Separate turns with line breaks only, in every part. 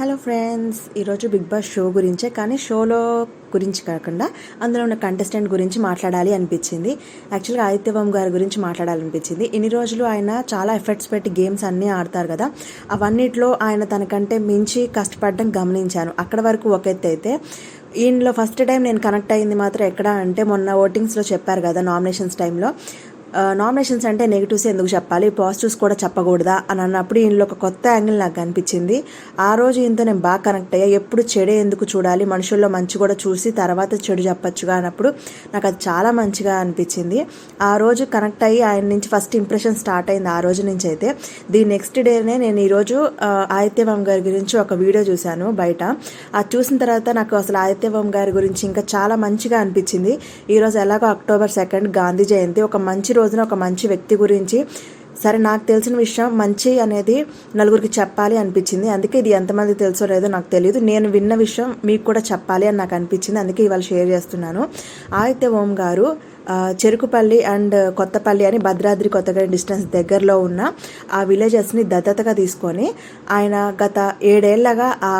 Hello friends ఈరోజు big boss show గురించే కానీ షోలో గురించి కాకుండా అందులో ఉన్న కంటెస్టెంట్ గురించి మాట్లాడాలి అనిపించింది. యాక్చువల్గా ఆదిత్యవం గారి గురించి మాట్లాడాలనిపించింది. ఇన్ని రోజులు ఆయన చాలా ఎఫర్ట్స్ పెట్టి గేమ్స్ అన్నీ ఆడతారు కదా. అవన్నిట్లో ఆయన తనకంటే మించి కష్టపడడం గమనించాను. అక్కడ వరకు ఒక ఎత్తు అయితే ఈయనలో ఫస్ట్ టైం నేను కనెక్ట్ అయింది మాత్రం ఎక్కడ అంటే మొన్న ఓటింగ్స్లో చెప్పారు కదా నామినేషన్స్ టైంలో నామినేషన్స్ అంటే నెగిటివ్స్ ఎందుకు చెప్పాలి? పాజిటివ్స్ కూడా చెప్పకూడదా? అని అన్నప్పుడు ఇందులో ఒక కొత్త యాంగిల్ నాకు కనిపించింది ఆ రోజు ఇంత నేను బాగా కనెక్ట్ అయ్యా. ఎప్పుడు చెడే ఎందుకు చూడాలి? మనుషుల్లో మంచి కూడా చూసి తర్వాత చెడు చెప్పచ్చుగా అన్నప్పుడు నాకు అది చాలా మంచిగా అనిపించింది. ఆ రోజు కనెక్ట్ అయ్యి ఆయన నుంచి ఫస్ట్ ఇంప్రెషన్ స్టార్ట్ అయింది ఆ రోజు నుంచి అయితే. ది నెక్స్ట్ డేనే నేను ఈరోజు ఆదిత్యవం గారి గురించి ఒక వీడియో చూశాను బయట. అది చూసిన తర్వాత నాకు అసలు ఆదిత్యవం గారి గురించి ఇంకా చాలా మంచిగా అనిపించింది. ఈరోజు ఎలాగో అక్టోబర్ సెకండ్ గాంధీ జయంతి ఒక మంచి రోజున ఒక మంచి వ్యక్తి గురించి సరే నాకు తెలిసిన విషయం మంచి అనేది నలుగురికి చెప్పాలి అనిపించింది. అందుకే ఇది ఎంతమంది తెలుసో లేదో నాకు తెలియదు నేను విన్న విషయం మీకు కూడా చెప్పాలి అని నాకు అనిపించింది. అందుకే ఇవాళ షేర్ చేస్తున్నాను. ఆదిత్య ఓం గారు చెరుకుపల్లి అండ్ కొత్తపల్లి అని భద్రాద్రి కొత్తగూడెం డిస్టెన్స్ దగ్గరలో ఉన్న ఆ విలేజెస్ని దత్తతగా తీసుకొని ఆయన గత ఏడేళ్ళగా ఆ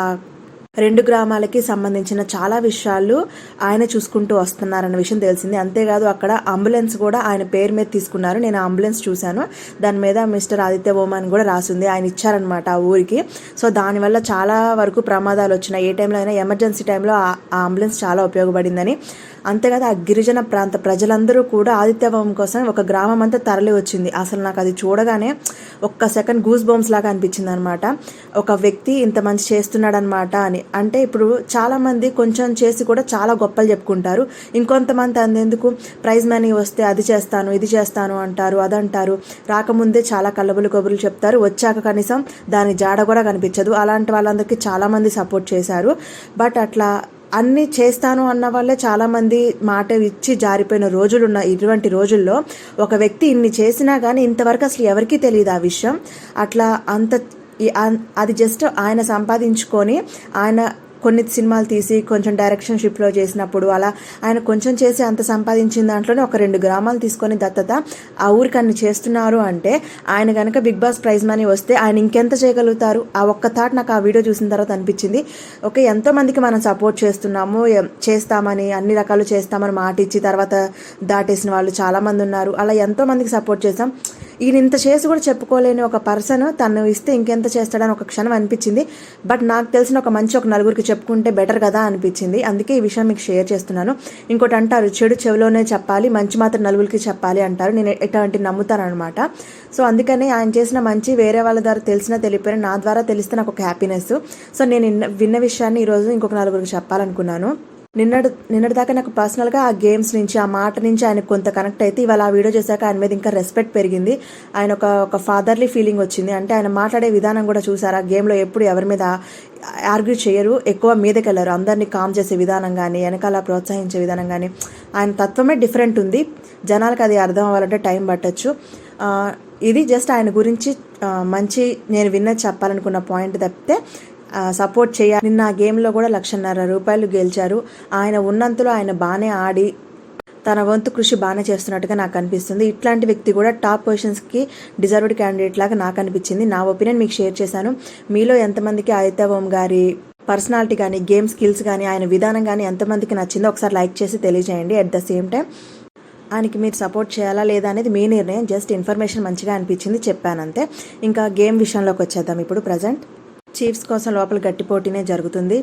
రెండు గ్రామాలకి సంబంధించిన చాలా విషయాలు ఆయన చూసుకుంటూ వస్తున్నారన్న విషయం తెలిసింది. అంతేకాదు అక్కడ అంబులెన్స్ కూడా ఆయన పేరు మీద తీసుకున్నారు. నేను అంబులెన్స్ చూశాను. దాని మీద మిస్టర్ ఆదిత్య ఓమన్ కూడా రాసింది. ఆయన ఇచ్చారనమాట ఆ ఊరికి. సో దానివల్ల చాలా వరకు ప్రమాదాలు వచ్చినాయి. ఏ టైంలో అయినా ఎమర్జెన్సీ టైంలో ఆ అంబులెన్స్ చాలా ఉపయోగపడిందని. అంతేకాదు ఆ గిరిజన ప్రాంత ప్రజలందరూ కూడా ఆదిత్యవం కోసం ఒక గ్రామం అంతా తరలి వచ్చింది. అసలు నాకు అది చూడగానే ఒక్క సెకండ్ గూస్ బోమ్స్ లాగా అనిపించింది అనమాట ఒక వ్యక్తి ఇంత మంచి చేస్తున్నాడనమాట అని. అంటే ఇప్పుడు చాలామంది కొంచెం చేసి కూడా చాలా గొప్పలు చెప్పుకుంటారు. ఇంకొంతమంది అందేందుకు ప్రైజ్ మనీ వస్తే అది చేస్తాను ఇది చేస్తాను అంటారు అదంటారు. రాకముందే చాలా కల్లబులు కబుర్లు చెప్తారు. వచ్చాక కనీసం దాని జాడ కూడా కనిపించదు. అలాంటి వాళ్ళందరికీ చాలామంది సపోర్ట్ చేశారు. బట్ అట్లా అన్ని చేస్తాను అన్న వాళ్ళే చాలామంది మాట ఇచ్చి జారిపోయిన రోజులున్న ఇటువంటి రోజుల్లో ఒక వ్యక్తి ఇన్ని చేసినా కానీ ఇంతవరకు అసలు ఎవరికీ తెలియదు ఆ విషయం. అట్లా అంత అది జస్ట్ ఆయన సంపాదించుకొని ఆయన కొన్ని సినిమాలు తీసి కొంచెం డైరెక్షన్ షిప్లో చేసినప్పుడు అలా ఆయన కొంచెం చేసి అంత సంపాదించిన దాంట్లోనే ఒక రెండు గ్రామాలు తీసుకొని దత్తత ఆ ఊరికి అన్ని చేస్తున్నారు అంటే ఆయన కనుక బిగ్ బాస్ ప్రైజ్ మనీ వస్తే ఆయన ఇంకెంత చేయగలుగుతారు? ఆ ఒక్క థాట్ నాకు ఆ వీడియో చూసిన తర్వాత అనిపించింది. ఓకే ఎంతో మందికి మనం సపోర్ట్ చేస్తున్నాము చేస్తామని అన్ని రకాలు చేస్తామని మాట ఇచ్చి తర్వాత దాటేసిన వాళ్ళు చాలామంది ఉన్నారు. అలా ఎంతో మందికి సపోర్ట్ చేస్తాం ఈయన ఇంత చేసి కూడా చెప్పుకోలేని ఒక పర్సన్ తను ఇస్తే ఇంకెంత చేస్తాడని ఒక క్షణం అనిపించింది. బట్ నాకు తెలిసిన ఒక మంచి ఒక నలుగురికి చెప్పుకుంటే బెటర్ కదా అనిపించింది. అందుకే ఈ విషయం మీకు షేర్ చేస్తున్నాను. ఇంకోటి అంటారు చెడు చెవిలోనే చెప్పాలి మంచి మాత్రం నలుగురికి చెప్పాలి అంటారు. నేను ఎటువంటి నమ్ముతాను అనమాట సో అందుకనే ఆయన చేసిన మంచి వేరే వాళ్ళ ద్వారా తెలిసినా తెలియపోయినా నా ద్వారా తెలిస్తే నాకు ఒక హ్యాపీనెస్ సో నేను విన్న విషయాన్ని ఈరోజు ఇంకొక నలుగురికి చెప్పాలనుకున్నాను. నిన్నటి నిన్నటి దాకా నాకు పర్సనల్గా ఆ గేమ్స్ నుంచి ఆ మాట నుంచి ఆయన కొంత కనెక్ట్ అయితే ఇవాళ ఆ వీడియో చేశాక ఆయన మీద ఇంకా రెస్పెక్ట్ పెరిగింది. ఆయన ఒక ఒక ఫాదర్లీ ఫీలింగ్ వచ్చింది. అంటే ఆయన మాట్లాడే విధానం కూడా చూసారు? ఆ గేమ్లో ఎప్పుడు ఎవరి మీద ఆర్గ్యూ చేయరు. ఎక్కువ మీదకి వెళ్ళరు అందరినీ కామ్ చేసే విధానం కానీ వెనకాల ప్రోత్సహించే విధానం కానీ ఆయన తత్వమే డిఫరెంట్ ఉంది. జనాలకు అది అర్థం అవ్వాలంటే టైం పట్టచ్చు. ఇది జస్ట్ ఆయన గురించి మంచి నేను విన్న చెప్పాలనుకున్న పాయింట్ తప్పితే సపోర్ట్ చేయాలి నిన్న ఆ గేమ్లో కూడా లక్షన్నర రూపాయలు గెలిచారు. ఆయన ఉన్నంతలో ఆయన బాగానే ఆడి తన వంతు కృషి బాగానే చేస్తున్నట్టుగా నాకు అనిపిస్తుంది. ఇట్లాంటి వ్యక్తి కూడా టాప్ పొజిషన్స్కి డిజర్వ్డ్ క్యాండిడేట్ లాగా నాకు అనిపించింది. నా ఒపీనియన్ మీకు షేర్ చేశాను. మీలో ఎంతమందికి ఆదిత్యభం గారి పర్సనాలిటీ కానీ గేమ్ స్కిల్స్ కానీ ఆయన విధానం కానీ ఎంతమందికి నచ్చిందో ఒకసారి లైక్ చేసి తెలియజేయండి. అట్ ద సేమ్ టైం ఆయనకి మీరు సపోర్ట్ చేయాలా లేదా అనేది మీ నిర్ణయం. జస్ట్ ఇన్ఫర్మేషన్ మంచిగా అనిపించింది చెప్పానంతే. ఇంకా గేమ్ విషయంలోకి వచ్చేద్దాం ఇప్పుడు ప్రజెంట్ చీఫ్స్ కోసం లోపల గట్టి పోటీనే జరుగుతుంది.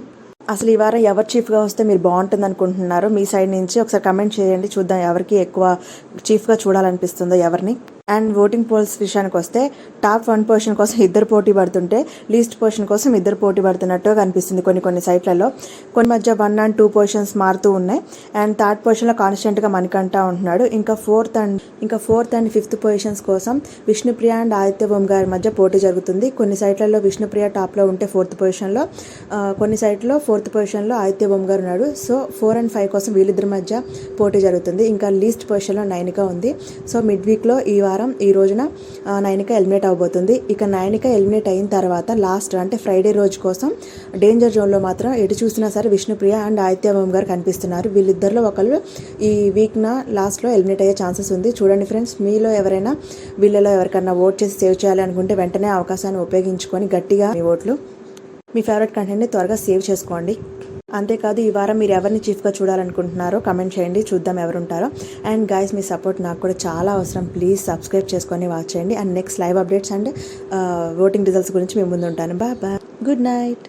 అసలు ఈ వారం ఎవరు చీఫ్గా వస్తే మీరు బాగుంటుంది అనుకుంటున్నారు మీ సైడ్ నుంచి ఒకసారి కమెంట్ చేయండి. చూద్దాం ఎవరికి ఎక్కువ చీఫ్గా చూడాలనిపిస్తుందో ఎవరిని. అండ్ ఓటింగ్ పోల్స్ విషయానికి వస్తే టాప్ వన్ పొజిషన్ కోసం ఇద్దరు పోటీ పడుతుంటే లీస్ట్ పొజిషన్ కోసం ఇద్దరు పోటీ పడుతున్నట్టుగా కనిపిస్తుంది కొన్ని కొన్ని సైట్లలో. కొన్ని మధ్య వన్ అండ్ టూ పొజిషన్స్ మారుతూ ఉన్నాయి. అండ్ థర్డ్ పొజిషన్లో కాన్స్టెంట్గా మణికంఠ ఉంటున్నాడు. ఇంకా ఫోర్త్ అండ్ ఇంకా ఫోర్త్ అండ్ ఫిఫ్త్ పొజిషన్స్ కోసం విష్ణుప్రియ అండ్ ఆదిత్య ఓం గారి మధ్య పోటీ జరుగుతుంది. కొన్ని సైట్లలో విష్ణుప్రియ టాప్లో ఉంటే ఫోర్త్ పొజిషన్లో కొన్ని సైట్లో ఫోర్త్ పొజిషన్లో ఆదిత్య ఓం గారు ఉన్నాడు. సో ఫోర్ అండ్ ఫైవ్ కోసం వీళ్ళిద్దరి మధ్య పోటీ జరుగుతుంది. ఇంకా లీస్ట్ పొజిషన్లో నైన్గా ఉంది. సో మిడ్ వీక్లో ఈ వారం ఈ రోజున నైనిక ఎలిమినేట్ అవబోతుంది ఇక నైనిక ఎలిమినేట్ అయిన తర్వాత లాస్ట్ అంటే ఫ్రైడే రోజు కోసం డేంజర్ జోన్లో మాత్రం ఎటు చూసినా సరే విష్ణుప్రియ అండ్ ఆదిత్యవం గారు కనిపిస్తున్నారు. వీళ్ళిద్దరిలో ఒకళ్ళు ఈ వీక్న లాస్ట్లో ఎలిమినేట్ అయ్యే ఛాన్సెస్ ఉంది. చూడండి ఫ్రెండ్స్ మీలో ఎవరైనా వీళ్ళలో ఎవరికన్నా ఓట్ చేసి సేవ్ చేయాలి అనుకుంటే వెంటనే అవకాశాన్ని ఉపయోగించుకొని గట్టిగా మీ ఓట్లు మీ ఫేవరెట్ కంటెంట్ని త్వరగా సేవ్ చేసుకోండి. అంతేకాదు ఈ వారం మీరు ఎవరిని చీఫ్గా చూడాలనుకుంటున్నారో కమెంట్ చేయండి చూద్దాం ఎవరుంటారో. అండ్ గైస్ మీ సపోర్ట్ నాకు కూడా చాలా అవసరం. ప్లీజ్ సబ్స్క్రైబ్ చేసుకొని వాచ్ చేయండి. And next live updates and voting results గురించి మేము ముందు ఉంటాను బా బాయ్ గుడ్ నైట్